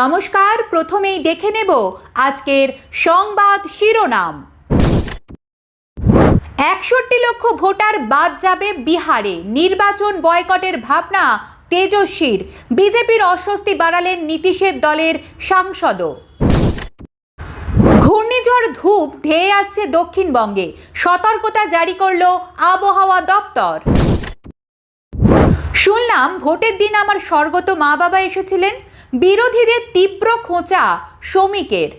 নমস্কার, প্রথমেই দেখে নেব আজকের সংবাদ শিরোনাম। একষট্টি লক্ষ ভোটার বাদ যাবে বিহারে। নির্বাচন বয়কটের ভাবনা তেজস্বীর। বিজেপির অস্বস্তি বাড়ালেন নীতিশের দলের সাংসদও। ঘূর্ণিঝড় ধূপ ধেয়ে আসছে দক্ষিণবঙ্গে। সতর্কতা জারি করল আবহাওয়া দপ্তর। শুনলাম ভোটের দিন আমার স্বর্গত মা বাবা এসেছিলেন। বিরোধীদের তীব্র খোঁচা শ্রমিকের।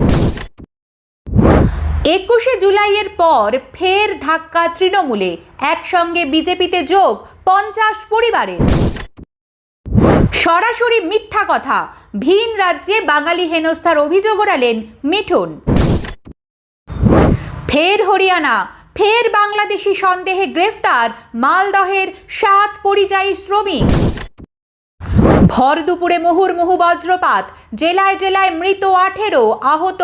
একুশে জুলাইয়ের পর ফের ধাক্কা তৃণমূলে। একসঙ্গে বিজেপিতে যোগ পঞ্চাশ পরিবারের। সরাসরি মিথ্যা কথা। ভিন রাজ্যে বাঙালি হেনস্থার অভিযোগ ওড়ালেন মিঠুন। ফের হরিয়ানা। ফের বাংলাদেশি সন্দেহে গ্রেফতার মালদহের সাত পরিযায়ী শ্রমিক। ভর দুপুরে মুহুর্মুহু বজ্রপাত। জেলায় জেলায় মৃত আঠেরো, আহত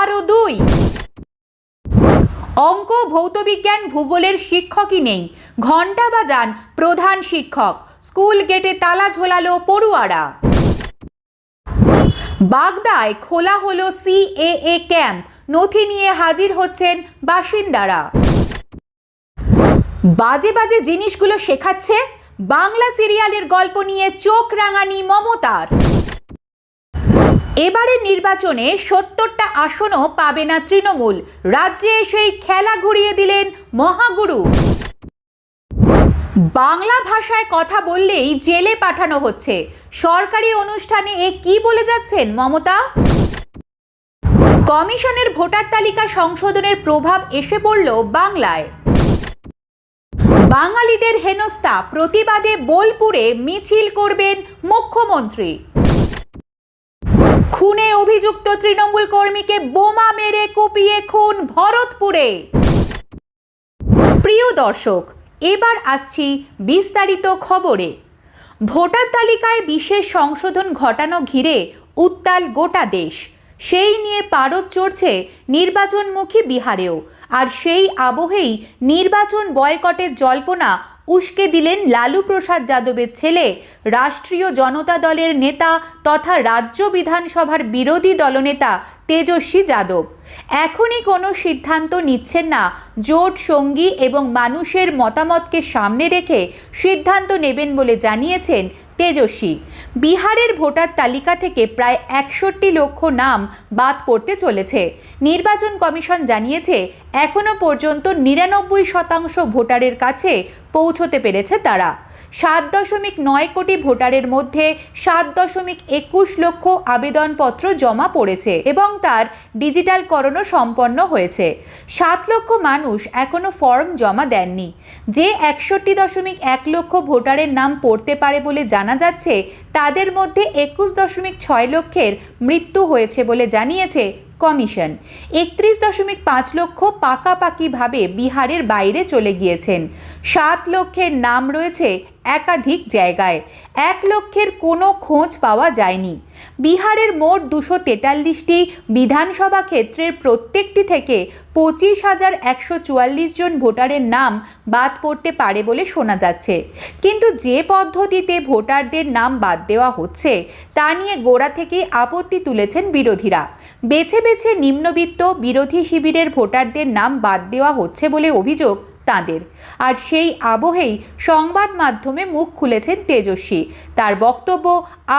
আরও দুই। অঙ্ক, ভৌতবিজ্ঞান, ভূগোলের শিক্ষকই নেই। ঘণ্টা বাজান, প্রধান শিক্ষক। স্কুল গেটে তালা ঝোলালো পড়ুয়ারা। বাগদায় খোলা হলো সিএএ ক্যাম্প। নথি নিয়ে হাজির হচ্ছেন বাসিন্দারা। বাজে বাজে জিনিসগুলো শেখাচ্ছে? বাংলা সিরিয়ালের গল্প নিয়ে চোখ রাঙানি মমতার। এবারের নির্বাচনে সত্তরটা আসনও পাবে না তৃণমূল। রাজ্যে সেই খেলা ঘুরিয়ে দিলেন মহাগুরু। বাংলা ভাষায় কথা বললেই জেলে পাঠানো হচ্ছে। সরকারি অনুষ্ঠানে এ কি বলে যাচ্ছেন মমতা? কমিশনের ভোটার তালিকা সংশোধনের প্রভাব এসে পড়ল বাংলায়। বাঙালিদের হেনস্থা প্রতিবাদে বোলপুরে মিছিল করবেন মুখ্যমন্ত্রী। খুনে অভিযুক্ত তৃণমূল কর্মীকে বোমা মেরে কুপিয়ে খুন ভরতপুরে। প্রিয় দর্শক, এবার আসছি বিস্তারিত খবরে। ভোটার তালিকায় বিশেষ সংশোধন ঘটানো ঘিরে উত্তাল গোটা দেশ। সেই নিয়ে পারদ চড়ছে নির্বাচনমুখী বিহারেও। আর সেই আবহেই নির্বাচন বয়কটের জল্পনা উস্কে দিলেন লালু প্রসাদ যাদবের ছেলে, রাষ্ট্রীয় জনতা দলের নেতা তথা রাজ্য বিধানসভার বিরোধী দলনেতা তেজস্বী যাদব। এখনই কোনো সিদ্ধান্ত নিচ্ছেন না, জোট, সঙ্গী এবং মানুষের মতামতকে সামনে রেখে সিদ্ধান্ত নেবেন বলে জানিয়েছেন তেজস্বী। বিহারের ভোটার তালিকা থেকে প্রায় একষট্টি লক্ষ নাম বাদ পড়তে চলেছে। নির্বাচন কমিশন জানিয়েছে এখনও পর্যন্ত নিরানব্বই শতাংশ ভোটারের কাছে পৌঁছতে পেরেছে তারা। সাত দশমিক নয় কোটি ভোটারের মধ্যে সাত দশমিক একুশ লক্ষ আবেদনপত্র জমা পড়েছে এবং তার ডিজিটালকরণও সম্পন্ন হয়েছে। সাত লক্ষ মানুষ এখনও ফর্ম জমা দেননি। যে একষট্টি দশমিক এক লক্ষ ভোটারের নাম পড়তে পারে বলে জানা যাচ্ছে, তাদের মধ্যে একুশ দশমিক ছয় লক্ষের মৃত্যু হয়েছে বলে জানিয়েছে কমিশন। একত্রিশ দশমিক পাঁচ লক্ষ পাকাপাকিভাবে বিহারের বাইরে চলে গিয়েছেন। সাত লক্ষের নাম রয়েছে একাধিক জায়গায়। এক লক্ষের কোনো খোঁজ পাওয়া যায়নি। বিহারের মোট দুশো তেতাল্লিশটি বিধানসভা ক্ষেত্রের প্রত্যেকটি থেকে পঁচিশ হাজার একশো চুয়াল্লিশ জন ভোটারের নাম বাদ পড়তে পারে বলে শোনা যাচ্ছে। কিন্তু যে পদ্ধতিতে ভোটারদের নাম বাদ দেওয়া হচ্ছে, তা নিয়ে গোড়া থেকেই আপত্তি তুলেছেন বিরোধীরা। বেছে বেছে নিম্নবিত্ত বিরোধী শিবিরের ভোটারদের নাম বাদ দেওয়া হচ্ছে বলে অভিযোগ তাঁদের। আর সেই আবহেই সংবাদ মাধ্যমে মুখ খুলেছেন তেজস্বী। তার বক্তব্য,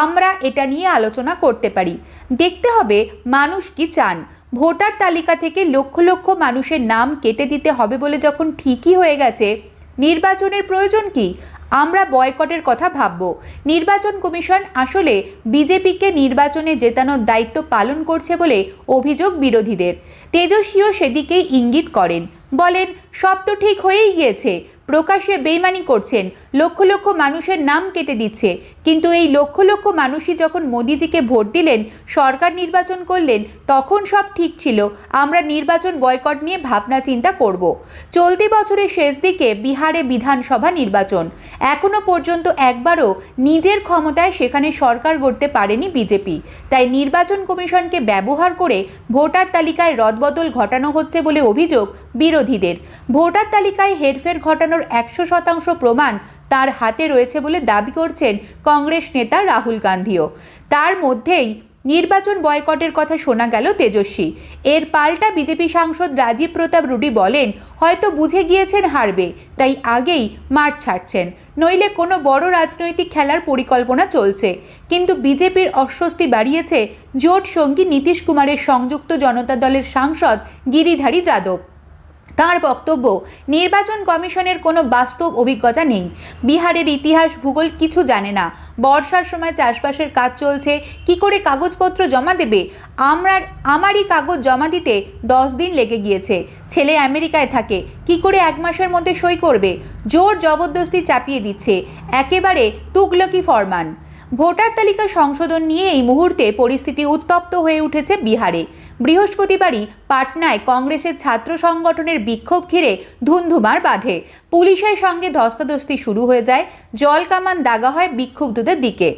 আমরা এটা নিয়ে আলোচনা করতে পারি। দেখতে হবে মানুষ কি চান। ভোটার তালিকা থেকে লক্ষ লক্ষ মানুষের নাম কেটে দিতে হবে বলে যখন ঠিকই হয়ে গেছে, নির্বাচনের প্রয়োজন কি? আমরা বয়কটের কথা ভাবব। নির্বাচন কমিশন আসলে বিজেপিকে নির্বাচনে জেতানোর দায়িত্ব পালন করছে বলে অভিযোগ বিরোধীদের। তেজস্বীও সেদিকেই ইঙ্গিত করেন। বলেন, সব তো ঠিক হয়েই গিয়েছে। প্রকাশ্যে বেইমানি করছেন। লক্ষ লক্ষ মানুষের নাম কেটে দিচ্ছে। কিন্তু এই লক্ষ লক্ষ মানুষই যখন মোদিজিকে ভোট দিলেন, সরকার নির্বাচন করলেন, তখন সব ঠিক ছিল। আমরা নির্বাচন বয়কট নিয়ে ভাবনা চিন্তা করব। চলতি বছরের শেষ দিকে বিহারে বিধানসভা নির্বাচন। এখনও পর্যন্ত একবারও নিজের ক্ষমতায় সেখানে সরকার গড়তে পারেনি বিজেপি। তাই নির্বাচন কমিশনকে ব্যবহার করে ভোটার তালিকায় রদবদল ঘটানো হচ্ছে বলে অভিযোগ বিরোধীদের। ভোটার তালিকায় হেরফের ঘটানোর একশো শতাংশ প্রমাণ তার হাতে রয়েছে বলে দাবি করছেন কংগ্রেস নেতা রাহুল গান্ধীও। তার মধ্যেই নির্বাচন বয়কটের কথা শোনা গেল তেজস্বী। এর পাল্টা বিজেপি সাংসদ রাজীব প্রতাপ রুডি বলেন, হয়তো বুঝে গিয়েছেন হারবে, তাই আগেই মাঠ ছাড়ছেন। নইলে কোনো বড় রাজনৈতিক খেলার পরিকল্পনা চলছে। কিন্তু বিজেপির অস্বস্তি বাড়িয়েছে জোট সঙ্গী নীতিশ কুমারের সংযুক্ত জনতা দলের সাংসদ গিরিধারী যাদব। তার বক্তব্য, নির্বাচন কমিশনের কোনো বাস্তব অভিজ্ঞতা নেই। বিহারের ইতিহাস, ভূগোল কিছু জানে না। বর্ষার সময় চাষবাসের কাজ চলছে। কি করে কাগজপত্র জমা দেবে? আমরার, আমারই কাগজ জমা দিতে দশ দিন লেগে গিয়েছে। ছেলে আমেরিকায় থাকে। কি করে এক মাসের মধ্যে সই করবে? জোর জবরদস্তি চাপিয়ে দিচ্ছে। একেবারে তুগলকি ফরমান। ভোটার তালিকা সংশোধন নিয়ে এই মুহূর্তে পরিস্থিতি উত্তপ্ত হয়ে উঠেছে বিহারে। বৃহস্পতিবারই পাটনায় কংগ্রেসের ছাত্র সংগঠনের বিক্ষোভ ঘিরে ধুন্ধুমার বাঁধে। পুলিশের সঙ্গে ধস্তাধস্তি শুরু হয়ে যায়, জল কামান দাগা হয় বিক্ষুব্ধদের দিকে।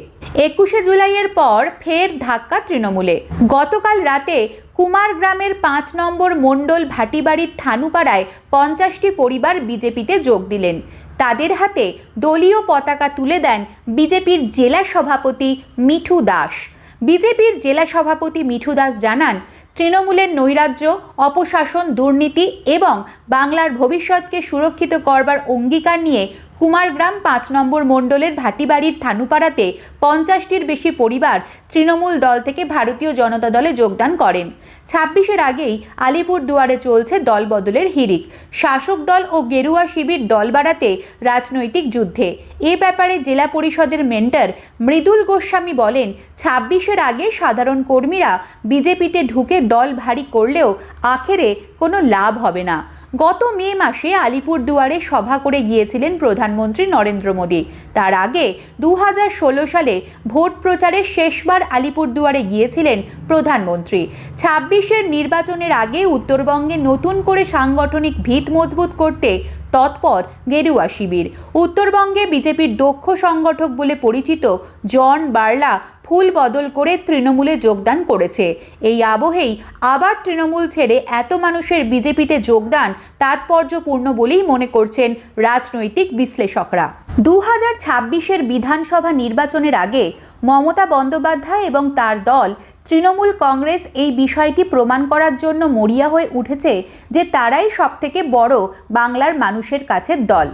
একুশে জুলাইয়ের পর ফের ধাক্কা তৃণমূলে। গতকাল রাতে কুমার গ্রামের পাঁচ নম্বর মণ্ডল ভাটিবাড়ির থানুপাড়ায় পঞ্চাশটি পরিবার বিজেপিতে যোগ দিলেন। তাদের হাতে দলীয় পতাকা তুলে দেন বিজেপির জেলা সভাপতি মিঠু দাস। বিজেপির জেলা সভাপতি মিঠু দাস জানান তৃণমূলের নৈরাজ্য অপশাসন দুর্নীতি এবং বাংলার ভবিষ্যৎকে সুরক্ষিত করবার অঙ্গীকার নিয়ে কুমারগ্রাম পাঁচ নম্বর মণ্ডলের ভাটিবাড়ির থানুপাড়াতে পঞ্চাশটির বেশি পরিবার তৃণমূল দল থেকে ভারতীয় জনতা দলে যোগদান করেন। ছাব্বিশের আগেই আলিপুর দুয়ারে চলছে দল বদলের হিরিক শাসক দল ও গেরুয়া শিবির দল বাড়াতে রাজনৈতিক যুদ্ধে। এ ব্যাপারে জেলা পরিষদের মেন্টর মৃদুল গোস্বামী বলেন, ছাব্বিশের আগে সাধারণ কর্মীরা বিজেপিতে ঢুকে দল ভারী করলেও আখেরে কোনো লাভ হবে না। গত মে মাসে আলিপুর দুয়ারে সভা করে গিয়েছিলেন প্রধানমন্ত্রী নরেন্দ্র মোদী। তার আগে দু হাজার ষোলো সালে ভোট প্রচারে শেষবার আলিপুর দুয়ারে গিয়েছিলেন প্রধানমন্ত্রী। ছাব্বিশের নির্বাচনের আগে উত্তরবঙ্গে নতুন করে সাংগঠনিক ভিত মজবুত করতে তৎপর গেরুয়া শিবির। উত্তরবঙ্গে বিজেপির দক্ষ সংগঠক বলে পরিচিত জন বার্লা ফুল বদল করে তৃণমূলে যোগদান করেছে। এই আবহেই আবার তৃণমূল ছেড়ে এত মানুষের বিজেপিতে যোগদান তাৎপর্যপূর্ণ বলেই মনে করছেন রাজনৈতিক বিশ্লেষকরা। দু হাজার ছাব্বিশের বিধানসভা নির্বাচনের আগে মমতা বন্দ্যোপাধ্যায় এবং তার দল তৃণমূল কংগ্রেস এই বিষয়টি প্রমাণ করার জন্য মরিয়া হয়ে উঠেছে যে তারাই সবথেকে বড় বাংলার মানুষের কাছে দল।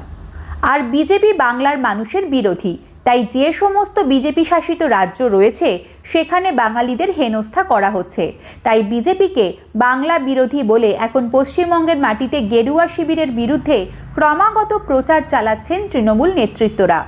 আর বিজেপি বাংলার মানুষের বিরোধী। তাই যে সমস্ত বিজেপি শাসিত রাজ্য রয়েছে, সেখানে বাঙালিদের হেনস্থা করা হচ্ছে। তাই বিজেপিকে বাংলা বিরোধী বলে এখন পশ্চিমবঙ্গের মাটিতে গেরুয়া শিবিরের বিরুদ্ধে ক্রমাগত প্রচার চালাচ্ছেন তৃণমূল নেতৃত্বরা।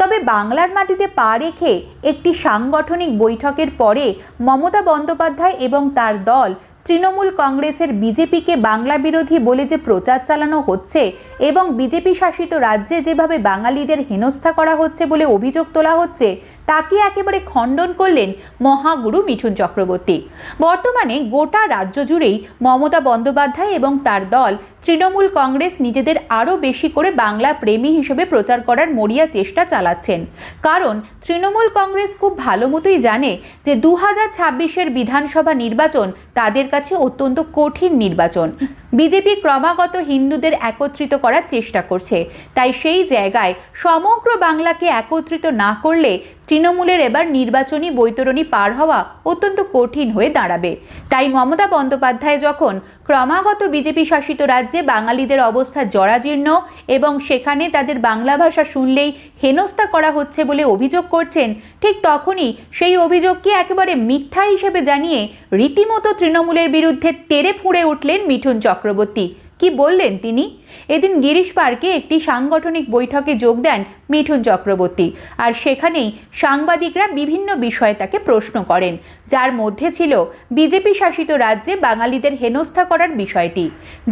তবে বাংলার মাটিতে পা রেখে একটি সাংগঠনিক বৈঠকের পরে মমতা বন্দ্যোপাধ্যায় এবং তার দল তৃণমূল কংগ্রেসের বিজেপিকে বাংলা বিরোধী বলে যে প্রচার চালানো হচ্ছে এবং বিজেপি শাসিত রাজ্যে যেভাবে বাঙালিদের হেনস্থা করা হচ্ছে বলে অভিযোগ তোলা হচ্ছে তাকে একেবারে খণ্ডন করলেন মহাগুরু মিঠুন চক্রবর্তী। বর্তমানে গোটা রাজ্য জুড়েই মমতা বন্দ্যোপাধ্যায় এবং তার দল তৃণমূল কংগ্রেস নিজেদের আরও বেশি করে বাংলা প্রেমী হিসেবে প্রচার করার মরিয়া চেষ্টা চালাচ্ছেন। কারণ তৃণমূল কংগ্রেস খুব ভালো মতোই জানে যে দু হাজার ছাব্বিশের বিধানসভা নির্বাচন তাদের কাছে অত্যন্ত কঠিন নির্বাচন। বিজেপি ক্রমাগত হিন্দুদের একত্রিত করার চেষ্টা করছে। তাই সেই জায়গায় সমগ্র বাংলাকে একত্রিত না করলে তৃণমূলের এবার নির্বাচনী বৈতরণী পার হওয়া অত্যন্ত কঠিন হয়ে দাঁড়াবে। তাই মমতা বন্দ্যোপাধ্যায় যখন ক্রমাগত বিজেপি শাসিত রাজ্যে বাঙালিদের অবস্থা জরাজীর্ণ এবং সেখানে তাদের বাংলা ভাষা শুনলেই হেনস্থা করা হচ্ছে বলে অভিযোগ করছেন, ঠিক তখনই সেই অভিযোগকে একেবারে মিথ্যা হিসেবে জানিয়ে রীতিমতো তৃণমূলের বিরুদ্ধে তেরে ফুঁড়ে উঠলেন মিঠুন চক্রবর্তী। কি বললেন তিনি? এদিন গিরিশ পার্কে একটি সাংগঠনিক বৈঠকে যোগ দেন মিঠুন চক্রবর্তী আর সেখানেই সাংবাদিকরা বিভিন্ন বিষয়ে তাকে প্রশ্ন করেন, যার মধ্যে ছিল বিজেপি শাসিত রাজ্যে বাঙালিদের হেনস্থা করার বিষয়টি।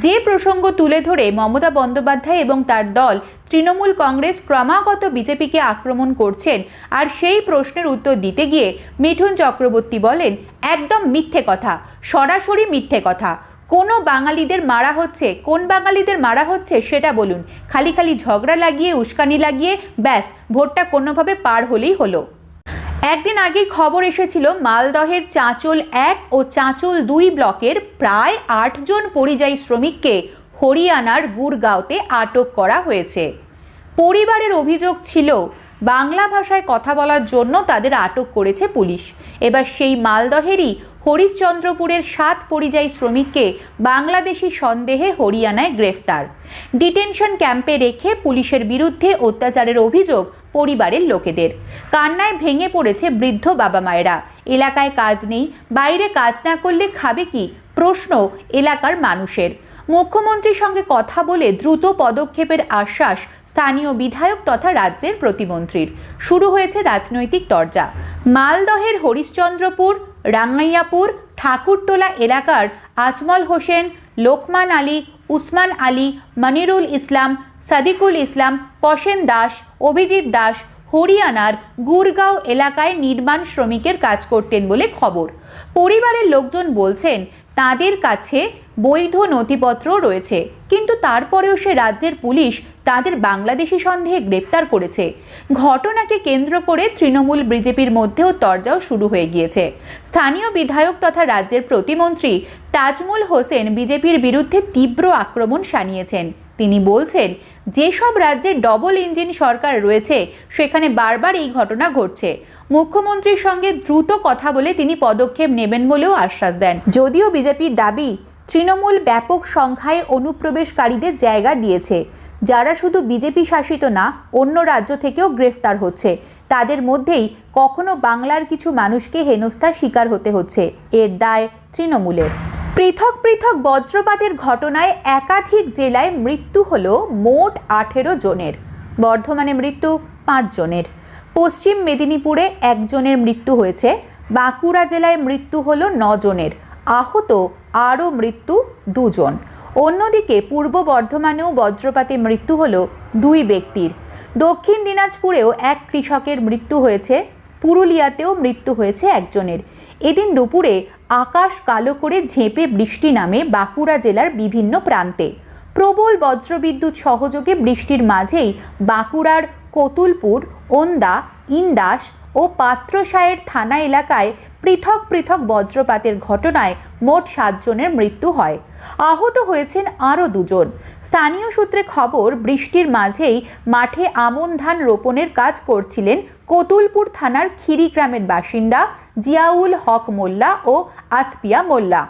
যে প্রসঙ্গ তুলে ধরে মমতা বন্দ্যোপাধ্যায় এবং তার দল তৃণমূল কংগ্রেস ক্রমাগত বিজেপিকে আক্রমণ করছেন আর সেই প্রশ্নের উত্তর দিতে গিয়ে মিঠুন চক্রবর্তী বলেন, একদম মিথ্যে কথা, সরাসরি মিথ্যে কথা। কোনো বাঙালিদের মারা হচ্ছে, কোন বাঙালিদের মারা হচ্ছে সেটা বলুন। খালি খালি ঝগড়া লাগিয়ে, উস্কানি লাগিয়ে, ব্যাস, ভোটটা কোনোভাবে পার হলেই হলো। একদিন আগে খবর এসেছিল, মালদহের চাঁচল এক ও চাঁচল দুই ব্লকের প্রায় আটজন পরিযায়ী শ্রমিককে হরিয়ানার গুড়গাঁওতে আটক করা হয়েছে। পরিবারের অভিযোগ ছিল বাংলা ভাষায় কথা বলার জন্য তাদের আটক করেছে পুলিশ। এবার সেই মালদহেরই হরিশ্চন্দ্রপুরের সাত পরিযায়ী শ্রমিককে বাংলাদেশি সন্দেহে হরিয়ানায় গ্রেফতার। ডিটেনশন ক্যাম্পে রেখে পুলিশের বিরুদ্ধে অত্যাচারের অভিযোগ পরিবারের লোকেদের। কান্নায় ভেঙে পড়েছে বৃদ্ধ বাবা মায়েরা। এলাকায় কাজ নেই, বাইরে কাজ না করলে খাবে কি? প্রশ্ন এলাকার মানুষের। মুখ্যমন্ত্রীর সঙ্গে কথা বলে দ্রুত পদক্ষেপের আশ্বাস স্থানীয় বিধায়ক তথা রাজ্যের প্রতিমন্ত্রীর। শুরু হয়েছে রাজনৈতিক তরজা। মালদহের হরিশ্চন্দ্রপুর, রাঙ্গাইয়াপুর ঠাকুরটোলা এলাকার আজমল হোসেন, লোকমান আলী, উসমান আলী, মনিরুল ইসলাম, সাদিকুল ইসলাম, পশেন দাস, অভিজিৎ দাস, হরিয়ানার গুরগাঁও এলাকায় নির্মাণ শ্রমিকের কাজ করতেন বলে খবর। পরিবারের লোকজন বলছেন তাদের কাছে বৈধ নথিপত্র রয়েছে। কিন্তু তারপরেও সে রাজ্যের পুলিশ তাদের বাংলাদেশি সন্দেহে গ্রেপ্তার করেছে। ঘটনাকে কেন্দ্র করে তৃণমূল বিজেপির মধ্যেও তরজাও শুরু হয়ে গিয়েছে। স্থানীয় বিধায়ক তথা রাজ্যের প্রতিমন্ত্রী তাজমুল হোসেন বিজেপির বিরুদ্ধে তীব্র আক্রমণ শানিয়েছেন। তিনি বলছেন যেসব রাজ্যে ডবল ইঞ্জিন সরকার রয়েছে, সেখানে বারবার এই ঘটনা ঘটছে। মুখ্যমন্ত্রীর সঙ্গে দ্রুত কথা বলে তিনি পদক্ষেপ নেবেন বলেও আশ্বাস দেন। যদিও বিজেপির দাবি, তৃণমূল ব্যাপক সংখ্যায় অনুপ্রবেশকারীদের জায়গা দিয়েছে। যারা শুধু বিজেপি শাসিত না, অন্য রাজ্য থেকেও গ্রেফতার হচ্ছে। তাদের মধ্যেই কখনো বাংলার কিছু মানুষকে হেনস্থার শিকার হতে হচ্ছে। এর দায় তৃণমূলের। পৃথক পৃথক বজ্রপাতের ঘটনায় একাধিক জেলায় মৃত্যু হল মোট আঠেরো জনের। বর্ধমানে মৃত্যু পাঁচ জনের। পশ্চিম মেদিনীপুরে একজনের মৃত্যু হয়েছে। বাঁকুড়া জেলায় মৃত্যু হল জনের। আহত আরও মৃত্যু দুজন। অন্যদিকে পূর্ব বর্ধমানেও বজ্রপাতে মৃত্যু হল দুই ব্যক্তির। দক্ষিণ দিনাজপুরেও এক কৃষকের মৃত্যু হয়েছে। পুরুলিয়াতেও মৃত্যু হয়েছে একজনের। এদিন দুপুরে আকাশ কালো করে ঝেঁপে বৃষ্টি নামে বাঁকুড়া জেলার বিভিন্ন প্রান্তে। প্রবল বজ্রবিদ্যুৎ সহযোগে বৃষ্টির মাঝেই বাঁকুড়ার কতুলপুর, ওন্দা, ইন্দাস ও পাত্রসায়ের থানা এলাকায় পৃথক পৃথক বজ্রপাতের ঘটনায় মোট সাতজনের মৃত্যু হয়। আহত হয়েছেন আরও দুজন। স্থানীয় সূত্রে খবর, বৃষ্টির মাঝেই মাঠে আমন ধান রোপণের কাজ করছিলেন কতুলপুর থানার খিরি গ্রামের বাসিন্দা জিয়াউল হক মোল্লা ও আসপিয়া মোল্লা।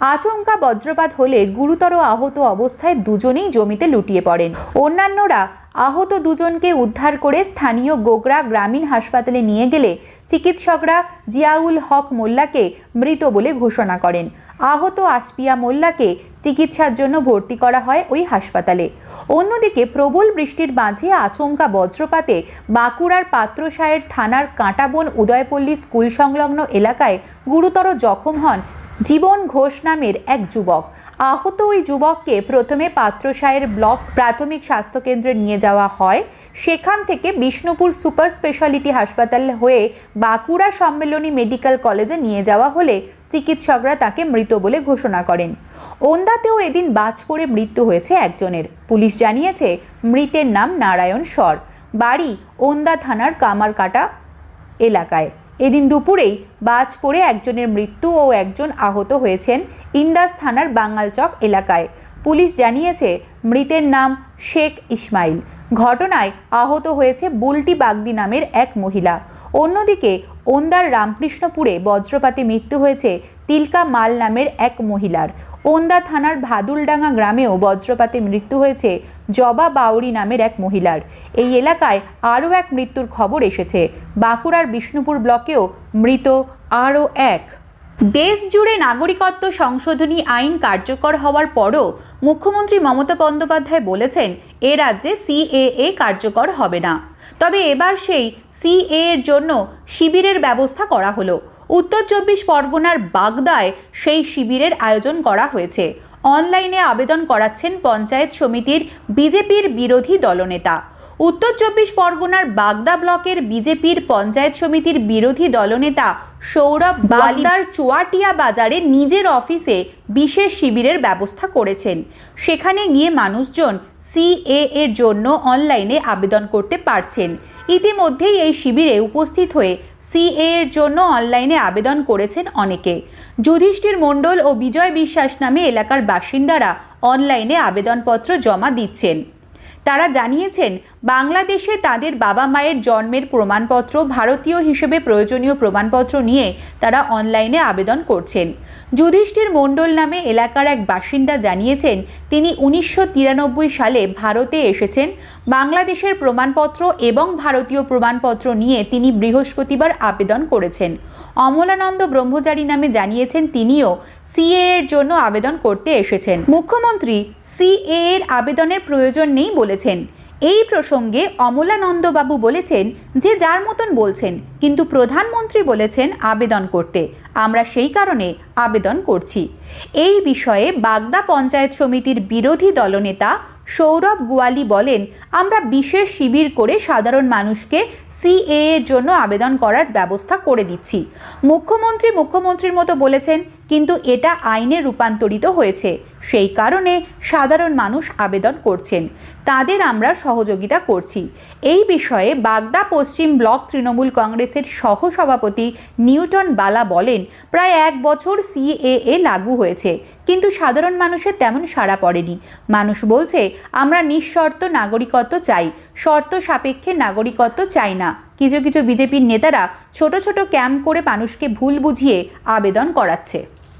আচমকা বজ্রপাত হলে গুরুতর আহত অবস্থায় দুজনেই জমিতে লুটিয়ে পড়েন। অন্যান্যরা আহত দুজনকে উদ্ধার করে স্থানীয় গোগরা গ্রামীণ হাসপাতালে নিয়ে গেলে চিকিৎসকরা জিয়াউল হক মোল্লাকে মৃত বলে ঘোষণা করেন। আহত আসপিয়া মোল্লাকে চিকিৎসার জন্য ভর্তি করা হয় ওই হাসপাতালে। অন্যদিকে প্রবল বৃষ্টির মাঝে আচমকা বজ্রপাতে বাঁকুড়ার পাত্রসায়ের থানার কাঁটাবন উদয়পল্লী স্কুল সংলগ্ন এলাকায় গুরুতর জখম হন জীবন ঘোষ নামের এক যুবক। আহত ওই যুবককে প্রথমে পাত্রসায়ের ব্লক প্রাথমিক স্বাস্থ্যকেন্দ্রে নিয়ে যাওয়া হয়। সেখান থেকে বিষ্ণুপুর সুপার স্পেশালিটি হাসপাতাল হয়ে বাঁকুড়া সম্মেলনী মেডিকেল কলেজে নিয়ে যাওয়া হলে চিকিৎসকরা তাকে মৃত বলে ঘোষণা করেন। ওন্দাতেও এদিন বাজ পড়ে মৃত্যু হয়েছে একজনের। পুলিশ জানিয়েছে, মৃতের নাম নারায়ণ স্বর বাড়ি ওন্দা থানার কামারকাটা এলাকায়। এদিন দুপুরেই বাজ পড়ে একজনের মৃত্যু ও একজন আহত হয়েছেন ইন্দাস থানার বাঙালচক এলাকায়। পুলিশ জানিয়েছে, মৃতের নাম শেখ ইসমাইল। ঘটনায় আহত হয়েছে বুলটি বাগদি নামের এক মহিলা। অন্যদিকে ওন্দার রামকৃষ্ণপুরে বজ্রপাতে মৃত্যু হয়েছে তিলকা মাল নামের এক মহিলার। ওন্দা থানার ভাদুলডাঙ্গা গ্রামেও বজ্রপাতে মৃত্যু হয়েছে জবা বাউরি নামের এক মহিলার। এই এলাকায় আরও এক মৃত্যুর খবর এসেছে। বাঁকুড়ার বিষ্ণুপুর ব্লকেও মৃত আরও এক। দেশ জুড়ে নাগরিকত্ব সংশোধনী আইন কার্যকর হওয়ার পরও মুখ্যমন্ত্রী মমতা বন্দ্যোপাধ্যায় বলেছেন, এ রাজ্যে সিএএ কার্যকর হবে না। তবে এবার সেই সিএ এর জন্য শিবিরের ব্যবস্থা করা হলো। উত্তর চব্বিশ পরগনার বাগদায় সেই শিবিরের আয়োজন করা হয়েছে। অনলাইনে আবেদন করাচ্ছেন পঞ্চায়েত সমিতির বিজেপির বিরোধী দলনেতা। উত্তর চব্বিশ পরগনার বাগদা ব্লকের বিজেপির পঞ্চায়েত সমিতির বিরোধী দলনেতা সৌরভ বালিদার চোয়াটিয়া বাজারে নিজের অফিসে বিশেষ শিবিরের ব্যবস্থা করেছেন। সেখানে গিয়ে মানুষজন সিএ এর জন্য অনলাইনে আবেদন করতে পারছেন। ইতিমধ্যেই এই শিবিরে উপস্থিত হয়ে সিএ এর জন্য অনলাইনে আবেদন করেছেন অনেকে। যুধিষ্ঠির মণ্ডল ও বিজয় বিশ্বাস নামে এলাকার বাসিন্দারা অনলাইনে আবেদনপত্র জমা দিচ্ছেন। তারা জানিয়েছেন, বাংলাদেশে তাদের বাবা মায়ের জন্মের প্রমাণপত্র ভারতীয় হিসেবে প্রয়োজনীয় প্রমাণপত্র নিয়ে তারা অনলাইনে আবেদন করছেন। যুধিষ্ঠির মণ্ডল নামে এলাকার এক বাসিন্দা জানিয়েছেন, তিনি উনিশশো তিরানব্বই সালে ভারতে এসেছেন। বাংলাদেশের প্রমাণপত্র এবং ভারতীয় প্রমাণপত্র নিয়ে তিনি বৃহস্পতিবার আবেদন করেছেন। অমলানন্দ ব্রহ্মচারী নামে জানিয়েছেন তিনিও সিএ এর জন্য আবেদন করতে এসেছেন। মুখ্যমন্ত্রী সিএ এর আবেদনের প্রয়োজন নেই বলেছেন। এই প্রসঙ্গে অমলানন্দবাবু বলেছেন যে যার মতন বলছেন, কিন্তু প্রধানমন্ত্রী বলেছেন আবেদন করতে। আমরা সেই কারণে আবেদন করছি। এই বিষয়ে বাগদা পঞ্চায়েত সমিতির বিরোধী দলনেতা সৌরভ গোয়ালি বলেন, আমরা বিশেষ শিবির করে সাধারণ মানুষকে সিএ এর জন্য আবেদন করার ব্যবস্থা করে দিচ্ছি। মুখ্যমন্ত্রী মুখ্যমন্ত্রীর মতো বলেছেন কিন্তু এটা আইনে রূপান্তরিত হয়েছে। সেই কারণে সাধারণ মানুষ আবেদন করছেন। তাদের আমরা সহযোগিতা করছি। এই বিষয়ে বাগদা পশ্চিম ব্লক তৃণমূল কংগ্রেসের সহসভাপতি নিউটন বালা বলেন, প্রায় এক বছর সিএএ লাগু হয়েছে, কিন্তু সাধারণ মানুষের তেমন সাড়া পড়েনি। মানুষ বলছে, আমরা নিঃশর্ত নাগরিকত্ব চাই, শর্ত সাপেক্ষে নাগরিকত্ব চাই না। কিছু কিছু বিজেপির নেতারা ছোট ছোট ক্যাম্প করে মানুষকে ভুল বুঝিয়ে আবেদন করাচ্ছে।